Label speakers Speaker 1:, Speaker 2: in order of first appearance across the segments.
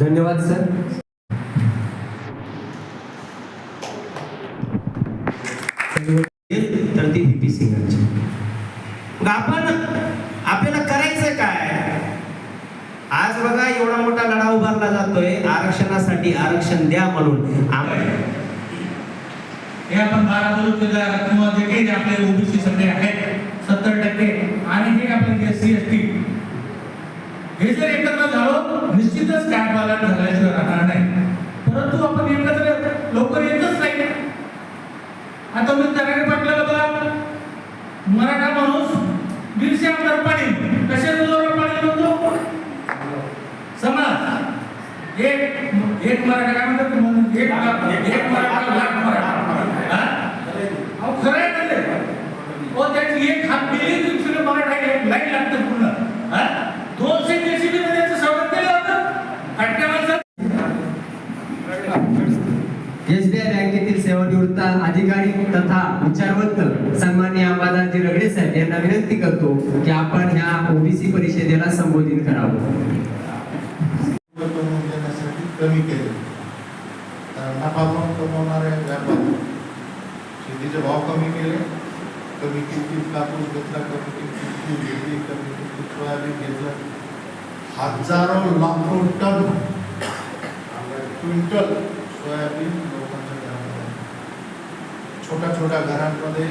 Speaker 1: धन्यवाद सर.
Speaker 2: तर ती व्ही पी सिंगरची मग आपण आपल्याला करायचं काय? आज बघा एवढा मोठा लढा उभारला जातोय. आरक्षणासाठी आरक्षण द्या म्हणून.
Speaker 3: हे आपण बारा तालुक्याला किंवा जे काही आपले ओबीसी सगळे आहेत सत्तर टक्के आणि हे आपले एस सी एस टी हे जर एकत्र झालो निश्चितच काय मला झाल्याशिवाय राहणार नाही. परंतु आपण एकत्र लवकर येतच नाही. आता मी तरारी पाटलाला बघा मराठा माणूस दीडशे आमदार पाणी कशा जोरावर पाणी म्हणतो समाज. एक एक मराठा काय म्हणतात एक एक मराठा लाख मराठा हा? अहो खरं आहे ना ते हो त्याची एक हात गेली की दुसरे मराठा एक लाईन लागतं पूर्ण हा? दोनशे जेसीबी त्याचं स्वागत केलं होतं फटक्या माणसात
Speaker 1: एसबीआय निवृत्त अधिकारी तथा विचारवंत सन्माननीय अंबादासजी रगडे साहेब यांना विनंती करतो की आपण ह्या ओबीसी परिषदेला संबोधित करावं.
Speaker 4: कमी केले. तर नफा पण कमवणारे व्यापारी शेतीचे भाव कमी केले. कमी किमतीत कापूस घेतला कमी किमतीत घेतली कमी किमतीत सोयाबीन घेतलं. हजारो लाखो टन क्विंटल सोयाबीन छोट्या छोट्या घरांमध्ये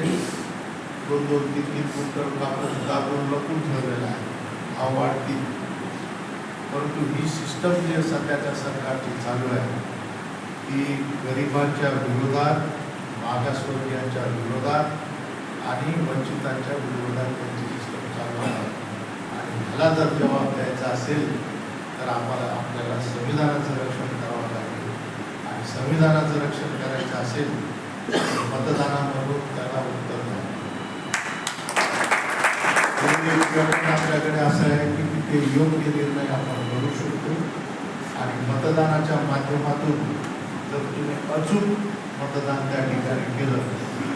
Speaker 4: दोन दोन तीन तीन कुंटल कापूस दाबून लपून ठेवलेला आहे. हा वाढती परंतु ही सिस्टम जी सध्याच्या सरकारची चालू आहे ती गरिबांच्या विरोधात मागासवर्गीयांच्या विरोधात आणि वंचितांच्या विरोधात त्यांची सिस्टम चालू आहे. आणि ह्याला जर जबाब द्यायचा असेल तर आम्हाला आपल्याला संविधानाचं रक्षण करावं लागेल. आणि संविधानाचं रक्षण करायचं असेल मतदानामधून त्याला उत्तर निर्णय आपल्याकडे असं आहे की तिथे योग्य निर्णय आपण करू शकतो. आणि मतदानाच्या माध्यमातून जर तुम्ही अचूक मतदान त्या ठिकाणी केलं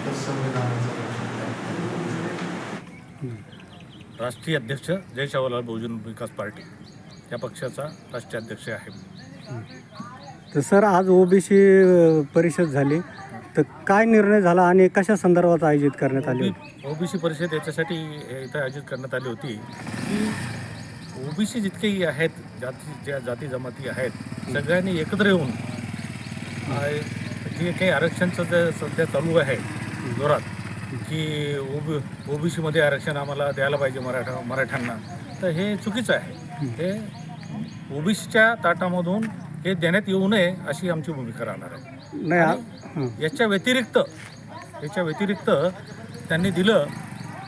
Speaker 4: तर संविधानाचं रक्षण.
Speaker 5: राष्ट्रीय अध्यक्ष जय शाहूलाल बहुजन विकास पार्टी या पक्षाचा राष्ट्रीय अध्यक्ष आहे.
Speaker 6: तर सर आज ओबीसी परिषद झाली. काय निर्णय झाला आणि कशा संदर्भात आयोजित करण्यात आली होती?
Speaker 5: ओबीसी परिषद याच्यासाठी इथं आयोजित करण्यात आली होती. की ओबीसी जितकेही आहेत जाती ज्या जाती जमाती आहेत सगळ्यांनी एकत्र येऊन आ, जे काही आरक्षणचं जे सध्या चालू आहे जोरात की ओबी ओबीसीमध्ये आरक्षण आम्हाला द्यायला पाहिजे मराठा मराठ्यांना तर हे चुकीचं आहे. हे ओबीसीच्या ताटामधून हे देण्यात येऊ नये अशी आमची भूमिका राहणार आहे.
Speaker 6: नाही आ-
Speaker 5: आणि. याच्या व्यतिरिक्त याच्या व्यतिरिक्त त्यांनी दिलं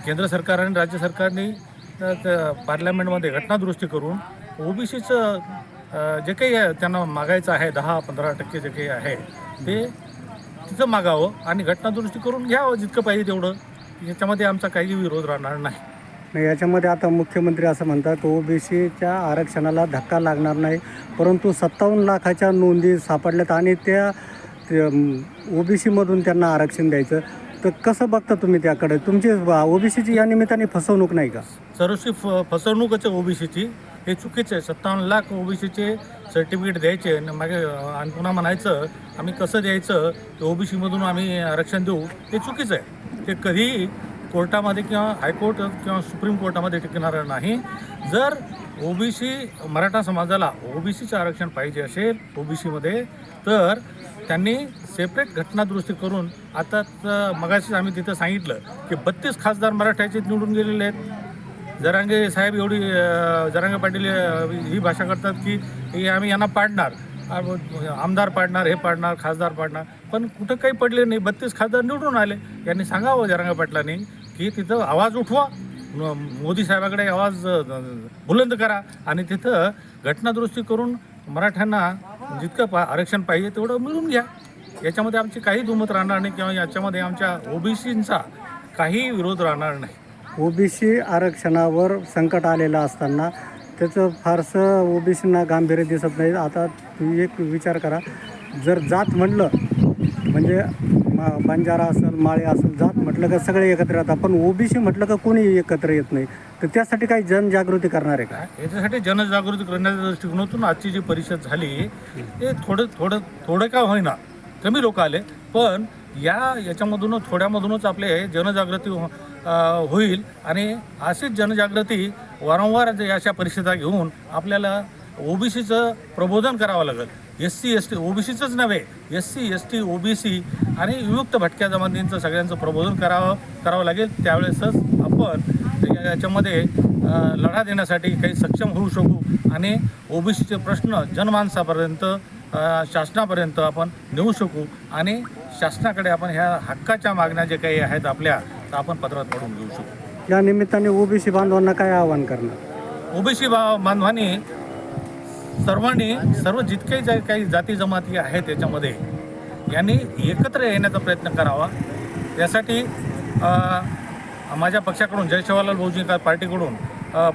Speaker 5: केंद्र सरकार आणि राज्य सरकारने अ, पार्लमेंटमध्ये घटनादुरुस्ती करून ओबीसीचं जे काही आहे, त्यांना मागायचं आहे दहा पंधरा टक्के जे काही आहे ते तिथं मागावं आणि घटनादुरुस्ती करून घ्यावं जितकं पाहिजे तेवढं. याच्यामध्ये आमचा काही विरोध राहणार नाही.
Speaker 6: याच्यामध्ये आता मुख्यमंत्री असं म्हणतात ओबीसीच्या आरक्षणाला धक्का लागणार नाही परंतु सत्तावन्न लाखाच्या नोंदी सापडल्यात आणि त्या ओबीसीमधून त्यांना आरक्षण द्यायचं. तर कसं बघता तुम्ही त्याकडे? तुमची ओबीसीची या निमित्ताने फसवणूक नाही का?
Speaker 5: सर्वस्वी फ फसवणूकच आहे ओबीसीची. हे चुकीचं आहे. सत्तावन्न लाख ओबीसीचे सर्टिफिकेट द्यायचे आणि मागे आणि पुन्हा म्हणायचं आम्ही कसं द्यायचं ओबीसीमधून आम्ही आरक्षण देऊ हे चुकीचं आहे. ते कधीही कोर्टामध्ये किंवा हायकोर्ट किंवा सुप्रीम कोर्टामध्ये टिकणार नाही. जर ओबीसी मराठा समाजाला ओबीसीचं आरक्षण पाहिजे असेल ओबीसीमध्ये तर त्यांनी सेपरेट घटनादुरुस्ती करून आता मगाशीच आम्ही तिथं सांगितलं की बत्तीस खासदार मराठ्याचे निवडून गेलेले आहेत. जरांगे साहेब एवढी जरांगे पाटील ही भाषा करतात की आम्ही यांना पाडणार. आमदार पाडणार हे पाडणार खासदार पाडणार. पण कुठं काही पडले नाही. बत्तीस खासदार निवडून आले. यांनी सांगावं जरांगे पाटलांनी की तिथं आवाज उठवा. मोदी साहेबाकडे आवाज बुलंद करा. आणि तिथं घटनादुरुस्ती करून मराठ्यांना जितकं पा आरक्षण पाहिजे तेवढं मिळून घ्या. याच्यामध्ये आमची काही दुमत राहणार नाही किंवा याच्यामध्ये आमच्या ओबीसींचा काही विरोध राहणार नाही.
Speaker 6: ओबीसी आरक्षणावर संकट आलेलं असताना त्याचं फारसं ओबीसींना गांभीर्य दिसत नाही. आता तुम्ही एक विचार करा. जर जात म्हणलं म्हणजे मा बंजारा असेल माळे असेल जात म्हटलं का सगळे एकत्र येतात. पण ओबीसी म्हटलं का कोणी एकत्र येत नाही? तर त्यासाठी काही जनजागृती करणार आहे का?
Speaker 5: याच्यासाठी जनजागृती करण्याच्या दृष्टिकोनातून आजची जी परिषद झाली ते थोडं थोडं थोडं का होईना. कमी लोक आले. पण या याच्यामधूनच थोड्यामधूनच आपले जनजागृती हो- होईल. आणि अशीच जनजागृती वारंवार अशा परिषदा घेऊन आपल्याला ओबीसीचं प्रबोधन करावं लागेल. एस सी एस टी ओबीसीचंच नव्हे S C S T OBC आणि विमुक्त भटक्या जमातींचं सगळ्यांचं प्रबोधन करावं करावं लागेल. त्यावेळेसच आपण याच्यामध्ये लढा देण्यासाठी काही सक्षम होऊ शकू आणि ओबीसीचे प्रश्न जनमानसापर्यंत शासनापर्यंत आपण नेऊ शकू आणि शासनाकडे आपण ह्या हक्काच्या मागण्या जे काही आहेत आपल्या तर आपण पत्रात पडून घेऊ शकू.
Speaker 6: या निमित्ताने ओबीसी बांधवांना काय आवाहन करणार?
Speaker 5: ओबीसी बा बांधवांनी सर्वांनी सर्व जितके जे काही जाती जमाती आहेत त्याच्यामध्ये यांनी एकत्र येण्याचा प्रयत्न करावा. यासाठी माझ्या पक्षाकडून जय शिवालाल बहुजन पार्टीकडून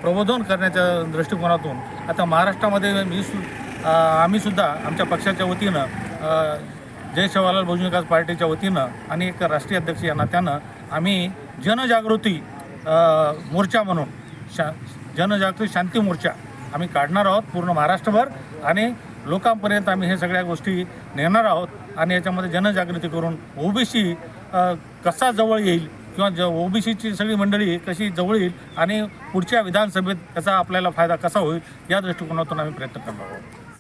Speaker 5: प्रबोधन करण्याच्या दृष्टिकोनातून आता महाराष्ट्रामध्ये मी सु आम्हीसुद्धा आमच्या पक्षाच्या वतीनं जय शिवालाल बहुजन विकास पार्टीच्या वतीनं आणि एक राष्ट्रीय अध्यक्ष या नात्यानं आम्ही जनजागृती मोर्चा म्हणून शा जनजागृती शांती मोर्चा आम्ही काढणार आहोत पूर्ण महाराष्ट्रभर आणि लोकांपर्यंत आम्ही हे सगळ्या गोष्टी नेणार आहोत आणि याच्यामध्ये जनजागृती करून ओबीसी कसा जवळ येईल किंवा ज ओबीसीची सगळी मंडळी कशी जवळ येईल आणि पुढच्या विधानसभेत त्याचा आपल्याला फायदा कसा होईल या दृष्टिकोनातून आम्ही प्रयत्न करणार आहोत.